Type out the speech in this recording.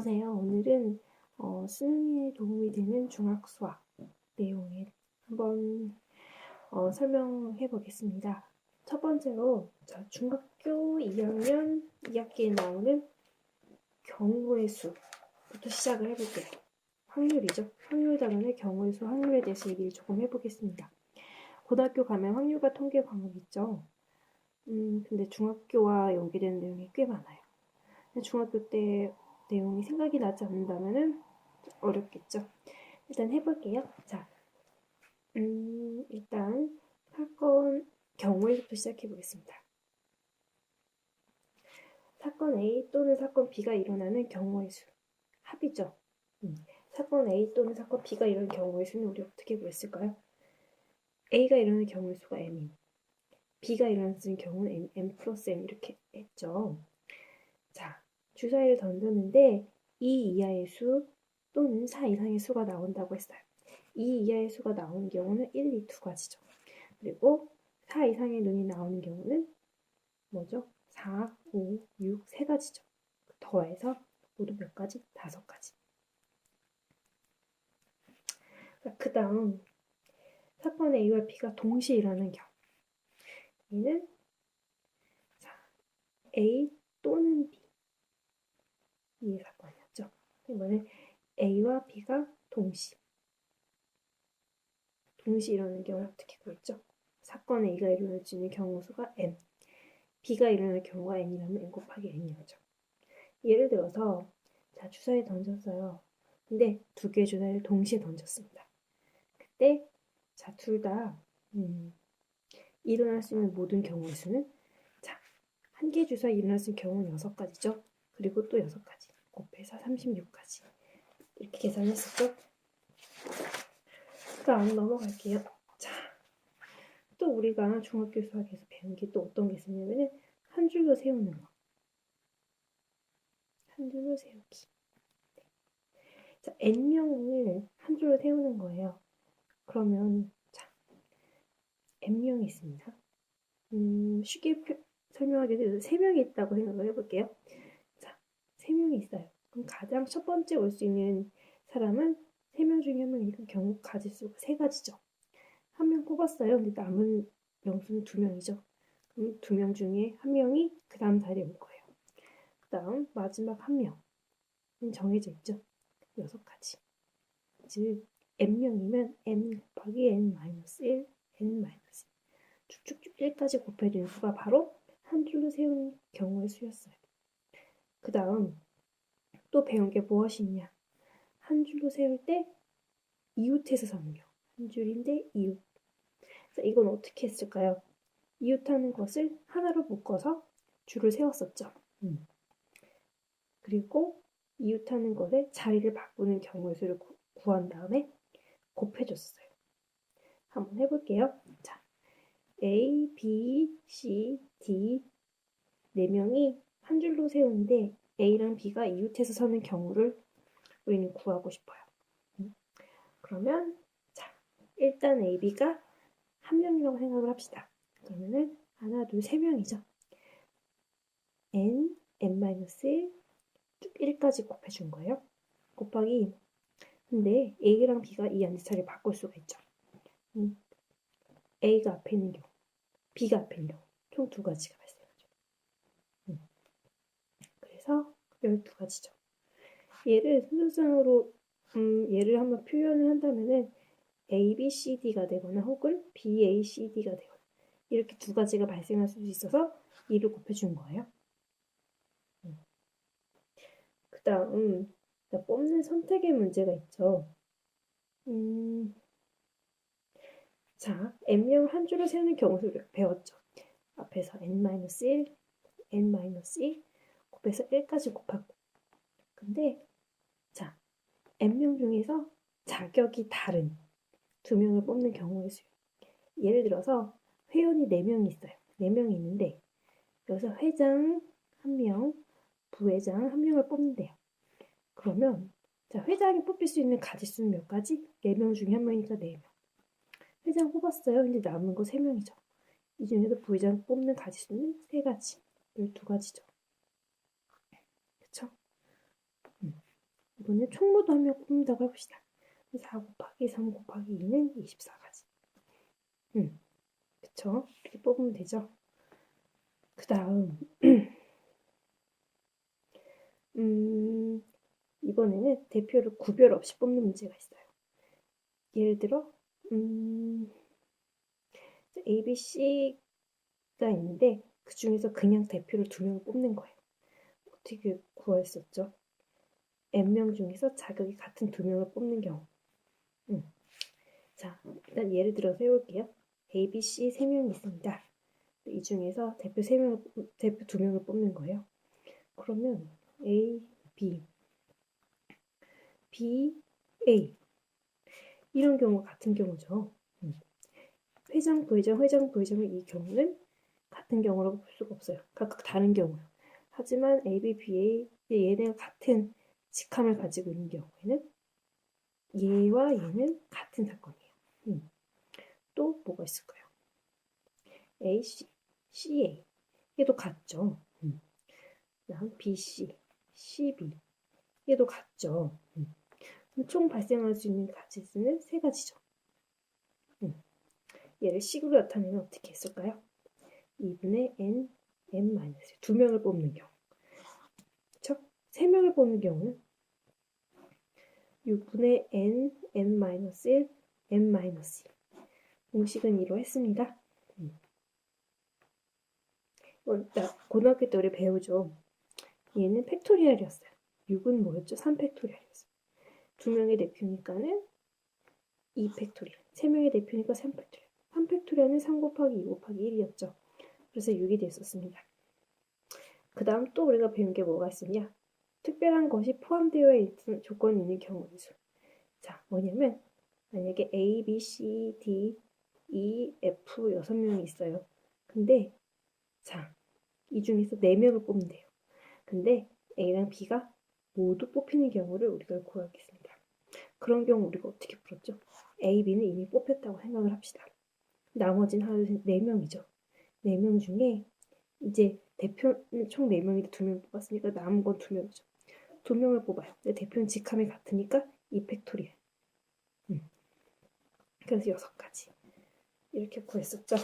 안녕하세요. 오늘은 어, 수능에 도움이 되는 중학수학 내용을 한번 어, 설명해 보겠습니다. 첫 번째로 자, 중학교 2학년 2학기에 나오는 경우의 수부터 시작을 해볼게요. 확률이죠. 확률 단원의 경우의 수 확률에 대해서 얘기를 조금 해보겠습니다. 고등학교 가면 확률과 통계 과목 있죠. 음, 근데 중학교와 연계되는 내용이 꽤 많아요. 중학교 때 내용이 생각이 나지 않는다면 어렵겠죠. 일단 해볼게요. 자, 음, 일단 사건 경우에부터 시작해 보겠습니다. 사건 A 또는 사건 B가 일어나는 경우의 수. 합이죠. 음. 사건 A 또는 사건 B가 일어나는 경우의 수는 우리 어떻게 구했을까요? A가 일어나는 경우의 수가 M임. B가 일어나는 경우는 M, M 플러스 M 이렇게 했죠. 자, 주사위를 던졌는데 2 이하의 수 또는 4 이상의 수가 나온다고 했어요. 2 이하의 수가 나오는 경우는 1, 2, 두 가지죠. 그리고 4 이상의 눈이 나오는 경우는 뭐죠? 4, 5, 6, 세 가지죠. 더해서 모두 몇 가지? 다섯 가지. 그 다음 사건 A와 B가 동시에 일어나는 경우 얘는 자, A 또는 B 이 사건이었죠. 이번에 A와 B가 동시 동시 일어나는 경우를 어떻게 구했죠? 사건 A가 일어날 수 있는 경우 수가 n, B가 일어날 경우가 n이라면 n 곱하기 n이 죠 예를 들어서 자 주사위 던졌어요. 근데 두 개의 주사위를 동시에 던졌습니다. 그때 자둘다 음, 일어날 수 있는 모든 경우의 수는 자한 개의 주사위 일어날 수 있는 경우는 여섯 가지죠. 그리고 또 여섯 가지. 곱해서 36까지 이렇게 계산했었죠? 그 다음 넘어갈게요. 자, 또 우리가 중학교 수학에서 배운 게 또 어떤 게 있었냐면은 한 줄로 세우는 거. 한 줄로 세우기. 자, n명을 한 줄로 세우는 거예요. 그러면 자, n명이 있습니다. 음, 쉽게 설명하게 되면 3명이 있다고 생각을 해볼게요. 3명이 있어요. 그럼 가장 첫 번째 올 수 있는 사람은 3명 중에 한 명이니까 경우 가질 수가 3가지죠. 한 명 뽑았어요. 근데 남은 명수는 2명이죠. 그럼 2명 중에 한 명이 그 다음 자리에 올 거예요. 그 다음 마지막 한 명은 정해져 있죠. 6가지. 즉 n명이면 n 곱하기 n-1, n-1 쭉쭉쭉 1까지 곱해주는 수가 바로 한 줄로 세운 경우의 수였어요. 그 다음 또 배운 게 무엇이 있냐? 한 줄로 세울 때 이웃에서 선명. 한 줄인데 이웃. 자, 이건 어떻게 했을까요? 이웃하는 것을 하나로 묶어서 줄을 세웠었죠. 음. 그리고 이웃하는 것에 자리를 바꾸는 경우의 수를 구, 구한 다음에 곱해줬어요. 한번 해볼게요. 자, A, B, C, D 네 명이 한 줄로 세우는데 A랑 B가 이웃해서 서는 경우를 우리는 구하고 싶어요. 음? 그러면 자 일단 A, B가 한 명이라고 생각을 합시다. 그러면은 하나, 둘, 세 명이죠. n, n-1 쭉 1까지 곱해준 거예요. 곱하기 근데 A랑 B가 이 자리를 바꿀 수가 있죠. 음, A가 앞에 있는 경우, B가 앞에 있는 경우 총 두 가지가 해서 12가지죠. 얘를 순서상으로 음, 얘를 한번 표현을 한다면은 A, B, C, D가 되거나 혹은 B, A, C, D가 되거나 이렇게 두 가지가 발생할 수 있어서 2를 곱해준 거예요. 음. 그 다음 뽑는 선택의 문제가 있죠. 음, 자, M명 한 줄을 세우는 경우를 배웠죠. 앞에서 N-1, N-2 곱해서 1까지 곱하고 근데 자 n명 중에서 자격이 다른 두 명을 뽑는 경우의 수 예를 들어서 회원이 4명이 있어요. 4명이 있는데 여기서 회장 1명 부회장 1명을 뽑는데요. 그러면 자 회장이 뽑힐 수 있는 가지수는 몇 가지? 4명 중에 한 명이니까 4명. 회장 뽑았어요. 근데 남은 거 3명이죠. 이 중에서 부회장 뽑는 가지수는 3가지 12가지죠 이번에 총무도 한 명 뽑는다고 해봅시다. 4 곱하기 3 곱하기 2는 24가지. 음, 그쵸? 이렇게 뽑으면 되죠. 그 다음, 음, 이번에는 대표를 구별 없이 뽑는 문제가 있어요. 예를 들어, 음, A, B, C가 있는데 그 중에서 그냥 대표를 두 명을 뽑는 거예요. 어떻게 구했었죠? N명 중에서 자격이 같은 두 명을 뽑는 경우. 음. 자, 일단 예를 들어서 해볼게요. A, B, C 세 명이 있습니다. 이 중에서 대표 세 뽑- 대표 두 명을 뽑는 거예요. 그러면 A, B, B, A 이런 경우가 같은 경우죠. 음. 회장, 부회장, 회장, 부회장의 이 경우는 같은 경우라고 볼 수가 없어요. 각각 다른 경우요. 하지만 A, B, B, A 얘네가 같은 직함을 가지고 있는 경우에는 얘와 얘는 같은 사건이에요. 음. 또 뭐가 있을까요? A, C, C, A 얘도 같죠. 음. 그다음 B, C, C, B 얘도 같죠. 음. 총 발생할 수 있는 가치수는 세 가지죠. 음. 얘를 식으로 나타내면 어떻게 했을까요? 2분의 n, n-2 두 명을 뽑는 경우. 그쵸? 세 명을 뽑는 경우는 6분의 n, n-1, n-2 공식은 이로 했습니다. 음. 이거 나 고등학교 때 우리 배우죠. 얘는 팩토리얼이었어요. 6은 뭐였죠? 3팩토리얼이었어요. 두 명의 대표니까는 2팩토리얼. 세 명의 대표니까 3팩토리얼. 3팩토리얼은 3 곱하기 2 곱하기 1이었죠. 그래서 6이 됐었습니다. 그 다음 또 우리가 배운 게 뭐가 있었냐? 특별한 것이 포함되어 있는 조건이 있는 경우의 수. 자, 뭐냐면 만약에 A, B, C, D, E, F 여섯 명이 있어요. 근데 자, 이 중에서 네 명을 뽑는데요. 근데 A랑 B가 모두 뽑히는 경우를 우리가 구하겠습니다. 그런 경우 우리가 어떻게 풀었죠? A, B는 이미 뽑혔다고 생각을 합시다. 둘, 셋, 네 명이죠. 네 명 중에 이제 대표는 총 4명인데 2명 뽑았으니까 남은 건 2명이죠. 2명을 뽑아요. 근데 대표는 직함이 같으니까 2팩토리얼. 음. 그래서 6가지. 이렇게 구했었죠.